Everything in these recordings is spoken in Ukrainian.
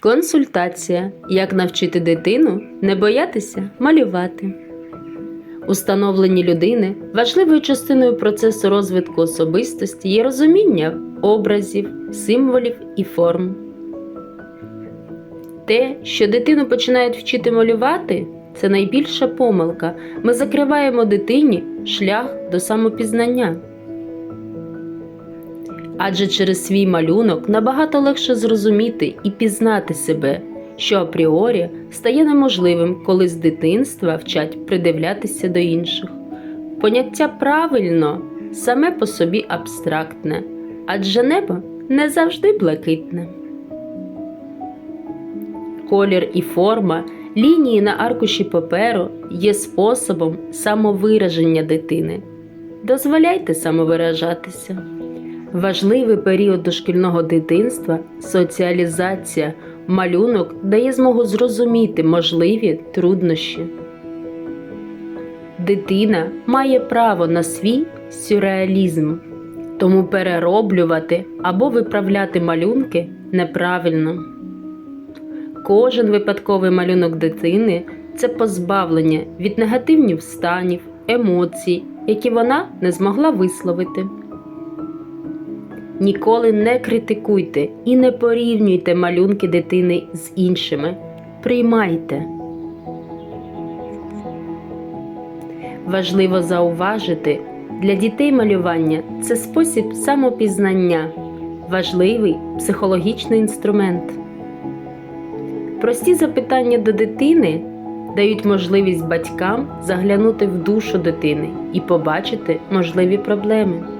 Консультація. Як навчити дитину не боятися малювати. Установлені людини важливою частиною процесу розвитку особистості є розуміння образів, символів і форм. Те, що дитину починають вчити малювати, це найбільша помилка. Ми закриваємо дитині шлях до самопізнання. Адже через свій малюнок набагато легше зрозуміти і пізнати себе, що апріорі стає неможливим, коли з дитинства вчать придивлятися до інших. Поняття правильно саме по собі абстрактне, адже небо не завжди блакитне. Колір і форма, лінії на аркуші паперу є способом самовираження дитини. Дозволяйте самовиражатися. Важливий період дошкільного дитинства соціалізація, малюнок дає змогу зрозуміти можливі труднощі. Дитина має право на свій сюрреалізм, тому перероблювати або виправляти малюнки неправильно. Кожен випадковий малюнок дитини це позбавлення від негативних станів, емоцій, які вона не змогла висловити. Ніколи не критикуйте і не порівнюйте малюнки дитини з іншими. Приймайте. Важливо зауважити, для дітей малювання це спосіб самопізнання, важливий психологічний інструмент. Прості запитання до дитини дають можливість батькам заглянути в душу дитини і побачити можливі проблеми.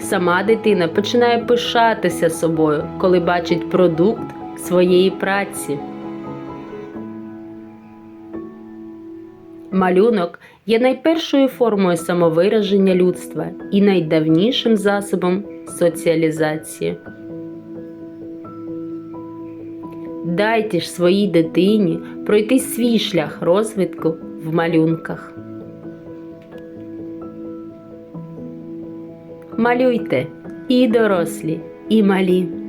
Сама дитина починає пишатися собою, коли бачить продукт своєї праці. Малюнок є найпершою формою самовираження людства і найдавнішим засобом соціалізації. Дайте ж своїй дитині пройти свій шлях розвитку в малюнках. Малюйте і дорослі, і малі.